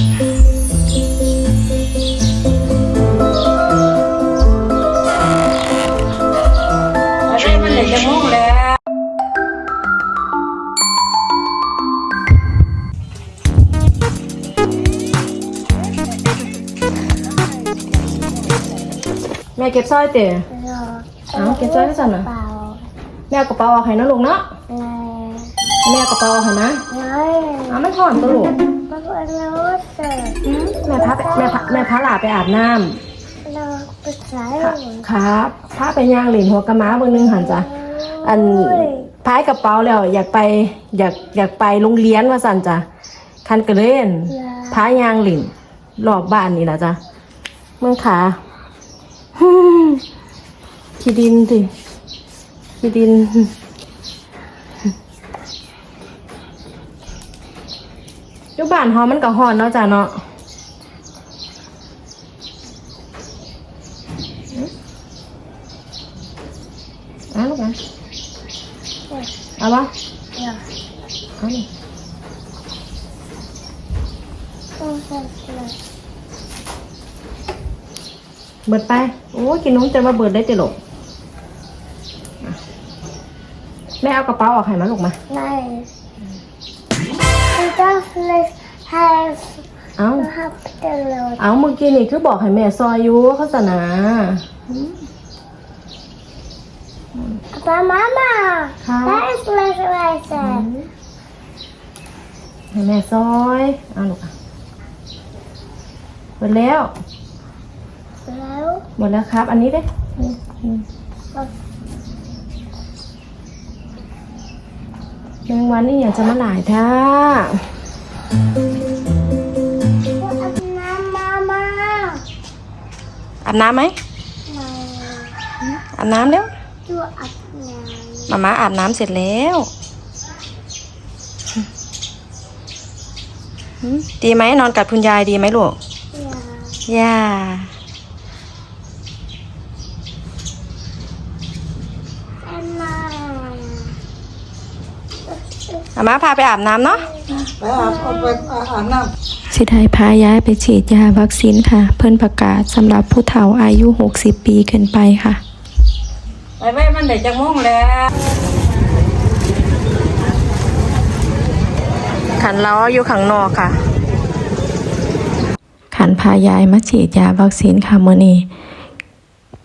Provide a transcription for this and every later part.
ไปไปมันเด็กจะมุ่งแล้ว แม่เก็บสร้อยเต๋อ เอาเก็บสร้อยให้สั่นน่ะเปล่าแม่เอากระเป๋าเอาให้นะลูกเนาะไงแม่เอากระเป๋าเอาให้นะไงเอามันถอนตัวลูกมันก็ แล้วเสร็จแม่พาไปแม่พาแม่พาหลาไปอาบน้เราไปใช้ำครับพาไปย่างเหรียญหัวกระม้าเบอร์หนึงหันจ้ะอันพายกระเป๋าแล้ว อยากไปอยากอยากไปโรงเรียนว่าสันจ้ะคันกระเล่นพายยางเหรียญรอบบ้านนี่ละจ้ะเมืองขาขี้ดินสิขี้ดิน ยู่บ้านเฮามันก็ฮ้อนเนาะจ้ะเนาะเอาลูกนะเอาปะเอานี่เบิดไป โอ้กินน้องจะมาเบิดได้ติหลกแม่เอากระเป๋าออกให้มาลูกมาไง มันต้องเลยให้เอาให้เดินเลยเอาเมื่อกี้นี่คือบอกให้แม่ซอยอยู่เขาสนาป้ามาม่าค่ะได้เลยเลยเสร็จให้แม่ซอย เอาลูกอะหมดแล้ว แล้วหมดแล้วครับ อันนี้เด้อืมอืมแมงวันนี่อยากจะมาหลายท่าอาบน้ำมาม่าอาบน้ำไหมไม่อาบน้ำแล้วดูอาบน้ำมาม่าอาบน้ำเสร็จแล้วหืมดีไหมนอนกับคุณยายดีไหมลูกอย่าย่า อันมา มาม่าพาไปอาบน้ำเนาะไปอาบเอาไปอาบน้ำสิได้พาย้ายไปฉีดยาวัคซีนค่ะ เพิ่นประกาศสำหรับผู้เฒ่าอายุ 60 ปีขึ้นไปค่ะ ไปไปมันเด็กจะมุ่งแล้วขันล้ออยู่ข้างนอกค่ะ ขันพายายมาฉีดยาวัคซีนค่ะมื้อนี้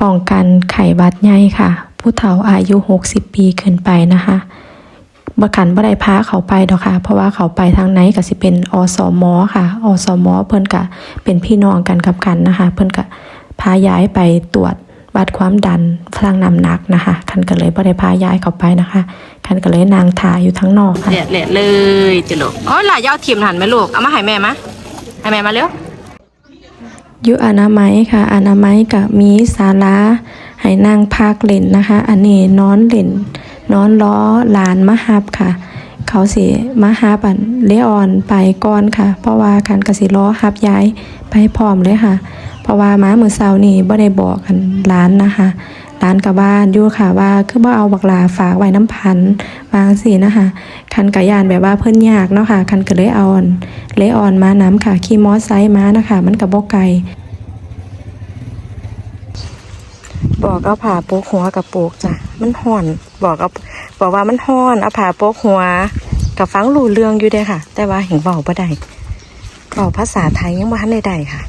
ป้องกันไข้หวัดใหญ่ค่ะ ผู้เฒ่าอายุ 60 ปีขึ้นไปนะคะ บ่ขันบ่ได้พาเขาไปดอกค่ะ เพราะว่าเขาไปทางไหนก็สิเป็นอสมค่ะอสมเพิ่นก็เป็นพี่น้องกันกับกันนะคะ เพิ่นก็พาย้ายไปตรวจวัดความดันทางน้ำหนักนะคะคันก็เลยบ่ได้พาย้ายเขาไปนะคะคันก็เลยนางถ่ายอยู่ทั้งนอกค่ะเละเละเลยจิลูกอ๋อหล่ะยาวทีมหันไหมลูกเอามาให้แม่มะให้แม่มาเร็วอยู่อนามัยค่ะ อนามัยกับมีศาลาให้นั่งพักเล่นนะคะ อันนี้นอนเล่น นอนล้อหลานมาฮับค่ะ เขาสิมาฮับอันเลออนไปก่อนค่ะ เพราะว่าคันกสิล้อฮับย้ายไปพร้อมเลยค่ะ เพราะว่าม้ามือเสานี่บ่ได้บอกกันร้านนะคะร้านกับบ้านยู่ค่ะว่าคือบ่เอาบักลาฝากไว้น้ำพันวางสินะคะคันกะยานแบบว่าเพิ่นยากเนาะค่ะคันก็เลยเอาอนเลยออนมาน้ำค่ะขี่มอไซค์มานะคะ มันกับบ่ไกลบอกเอาผ่าโปกหัวกับโปกจ้ะมันห่อน บอกเอาบอกว่ามันห่อนเอาผ่าโปกหัวกับฟังรู้เรื่องอยู่เด้ค่ะ แต่ว่าเห็นเบาบ่ได้เบาภาษาไทยยังบ่ทันได้ได้ค่ะ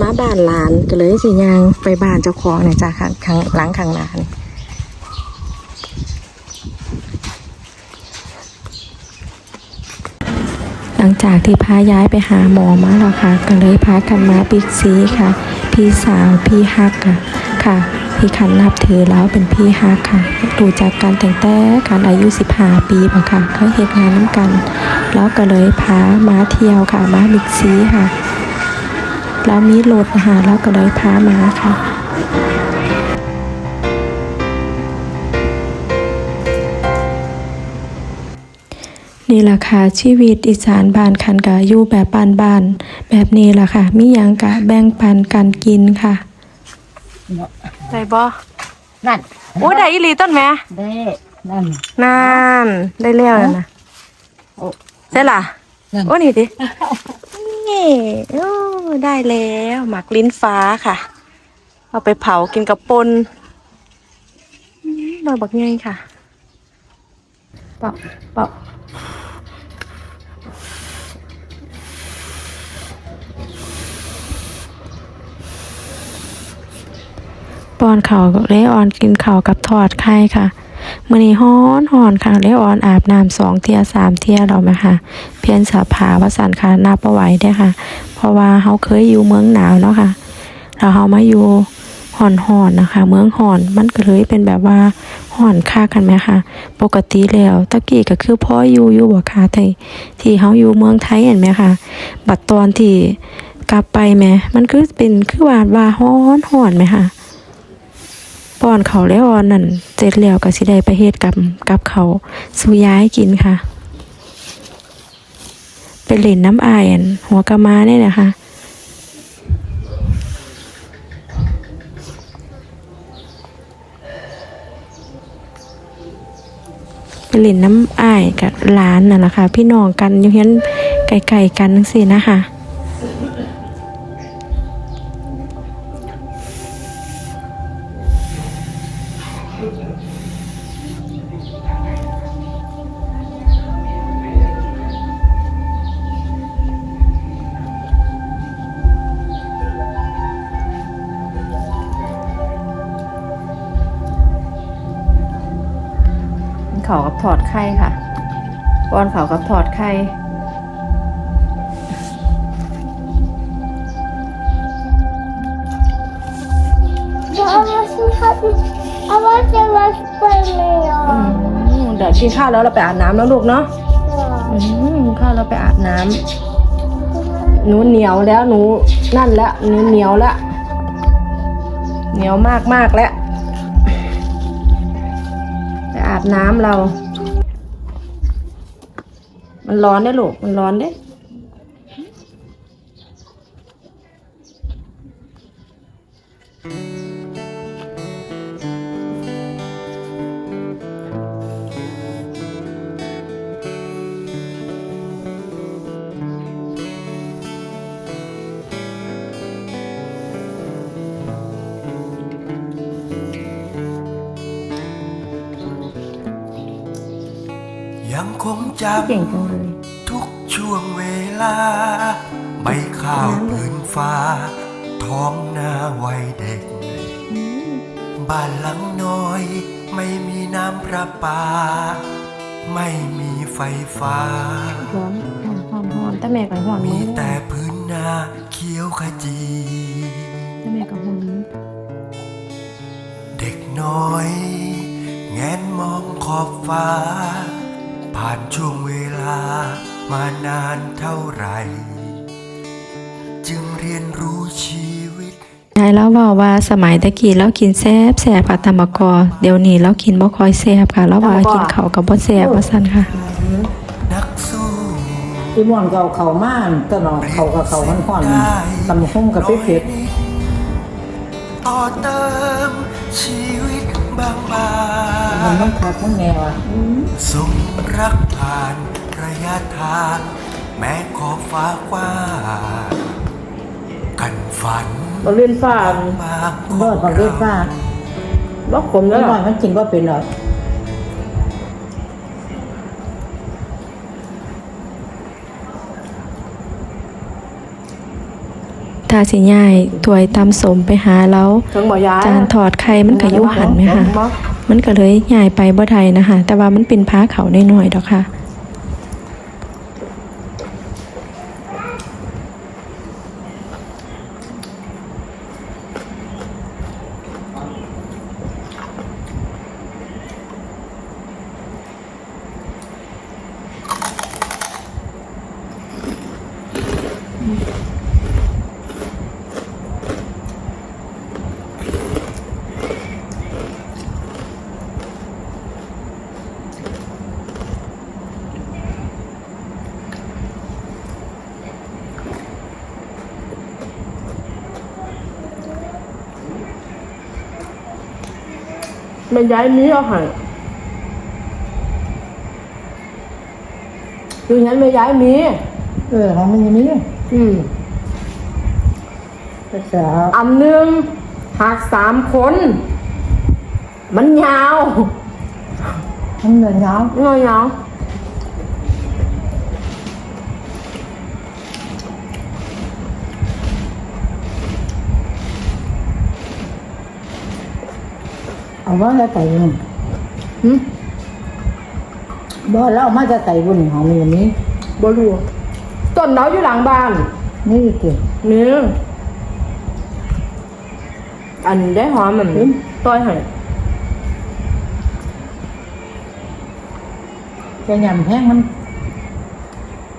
มาบ้านหลานก็เลยสิยางไปบ้านเจ้าของหน่อยจ้ะข้างข้างหลังข้างหลานหลังจากที่พาย้ายไปหาหมอมาแล้วค่ะ ก็เลยพากันมาบิ๊กซีค่ะ พี่สาวพี่ฮักค่ะ ค่ะ พี่คันนับถือแล้วเป็นพี่ฮักค่ะดูจากการแต่งแต่การอายุ 15 ปีบ่ค่ะเขาเหตุงานน้ำกัน แล้วก็เลยพามาเที่ยวค่ะมาบิ๊กซีค่ะ แล้วมีรถนะคะแล้วก็เลยพามาค่ะนี่แหละค่ะชีวิตอีสานบ้านคันกะอยู่แบบบ้านๆแบบนี้แหละค่ะ มีหยังกะแบ่งปันกันกินค่ะ ได้บ่นั่นโอ้ได้อีหลีต้นแม่ได้นั่นนั่นได้แล้วนะโอ้ใช่ล่ะนั่นโอ้นี่ดินี่โอ้ได้แล้วหมักลิ้นฟ้าค่ะ เอาไปเผากินกับปนอืมดอกบักไงค่ะเปาเปา ป้อนเขากับเลออนกินข้ากับทอดไข่ค่ะมือนี้ฮ้อนฮ้อนค่ะเลออนอาบน้ำสองเทียสามเทียแล้วไหมค่ะ เพียนสาผาวสันค่ะนับเอาไว้ได้ค่ะ เพราะว่าเขาเคยอยู่เมืองหนาวเนาะค่ะแล้วเขามาอยู่ห่อนห่อนนะคะ เมืองห่อนมันก็เลยเป็นแบบว่าห่อนค่ากันไหมคะปกติแล้วตะกี้ก็คือพ่ออยู่อยู่บ่ค่ะที่ที่เขาอยู่เมืองไทยเห็นไหมคะบัดตอนที่กลับไปแหมมันคือเป็นคือว่าว่าฮ้อนห่อนไหมคะ ป้อนเขาแล้วอ่อนนั่นเสร็จแล้วก็สิได้ไปเฮ็ดกับกับเขาสู่ย้ายกินค่ะ เป็นเหรนน้ำอายอันหัวกะมาเนี่ยนะคะเป็นเหรนน้ำอายกับหลานน่ะนะคะพี่น้องกันอยู่เห็นไกลๆกันนังสินะคะ เขากับถอดไข่ค่ะป้อนเขากับถอดไข่ Aber sie hatten, aber der war bei mir. อืมเดี๋ยวกินข้าวแล้วเราไปอาบน้ำแล้วลูกเนาะข้าวแล้วไปอาบน้ำหนูเหนียวแล้วหนูนั่นแล้วหนูเหนียวแล้วเหนียวมากมากแล้ว น้ำเรา มันร้อนได้อลูก มันร้อนได้ จเก่งจังเลยำทุกช่วงเวลาใบข้าวพื้นฟ้า ท้องนาวัยเด็กบ้านหลังน้อย ไม่มีน้ำประปา ไม่มีไฟฟ้า ร้อนหอนหอนหอนแต่แม่กับหอนมีมือแต่พื้นนาเขียวขจี แต่แม่กับหอนมือเด็กน้อย แงนมองขอบฟ้าผ่านช่วงเวลามานานเท่าไหร่ จึงเรียนรู้ชีวิตยายเล่าบอกว่าสมัยตะกี้เรากินแซ่บแซ่บค่ะตำมะกอเดี๋ยวนี้เรากินบ่ค่อยแซ่บค่ะแล้วว่ากินเขาวกับบ่แซ่บว่าซั่นค่ะนักสู้ที่ม่วนก็เอาเขาม่านตลอดเขากับเขามันห่อนตำหุ้มกับเผ็ดต่อเติมชีวิต บางบาๆมันต้องคักมันแนวอะส่งรักผ่านระยะทาง แม้ขอบฟ้ากว้างกันฝันเราเล่นฟ้าบางเบิดของเวทฟ้าล็อกผมแล้แล้ววหน่อยมันกินว่าเป็นหรอ กถ้าสิย้ายถ้วยตำสมไปหาแล้วถึงหมอยาจานถอดไข่มันก็อยู่หันไหมคะมันก็เลยย้ายไปบ่ได้นะคะแต่ว่ามันเป็นผ้าเขาวน้อยๆดอกค่ะ มันย้ายมีเอาใหายอยู่นั้นไม่ย้ายมี เออของมันอย่างนี้อืม ภาษาอันหนึ่งหักสามคน มันยาว มันเหนื่อยยาวเงายาว เอาว่าจะใส่บุญหึบ่แล้วเอามาจะใส่บุญของมันอย่างนี้บรัวต้นเราอยู่หลังบ้าน นี่เกี่ยวเนี่ยอันได้หอมมันต้อยให้จะยำแห้งมัน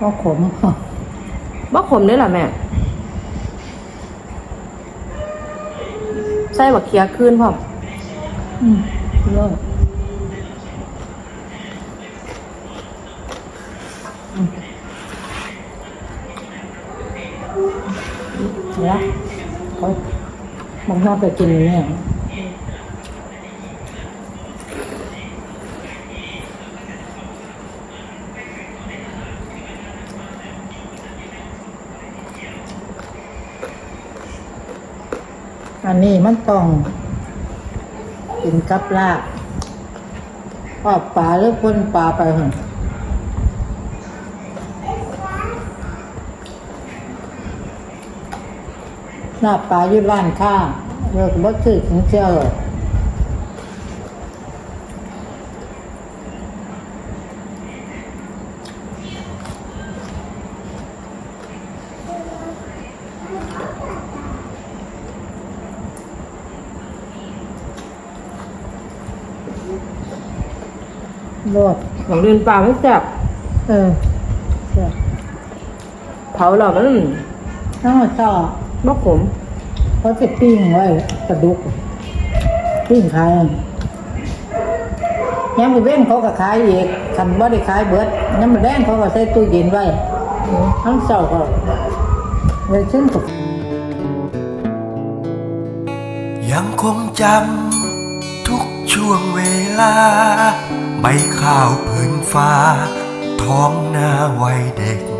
ก็ขมบ่ขมได้หรอแม่ใส่บักเคียขึ้นพ่อม อืมเลิศอืมเดี๋ยเขาบอกนอกไปกินเนี่ยอันนี้มันต้อง กินกับลาบปอบป่าหรือคนป่าไปเหรอลาบป่าอยู่ร้านข้าเลิกบ่ถือถึงเจ้า โลดหลังเดินป่าไม่แซ่บเออเจ้าเผาเรามันน้องชอบบ่ขมเขาจะปิ้งไว้กระดุก ปิ้งขายยังมือเว้นเขาก็ขายอีกคันว่าได้ขายเบิดยังมือแดงเขาก็ใส่ตู้เย็นไว้ทั้งเสาก็เลยซึ่งกับยังคงจำทุกช่วงเวลา ใบข้าวพื้นฟ้า ท้องนาวัยเด็ก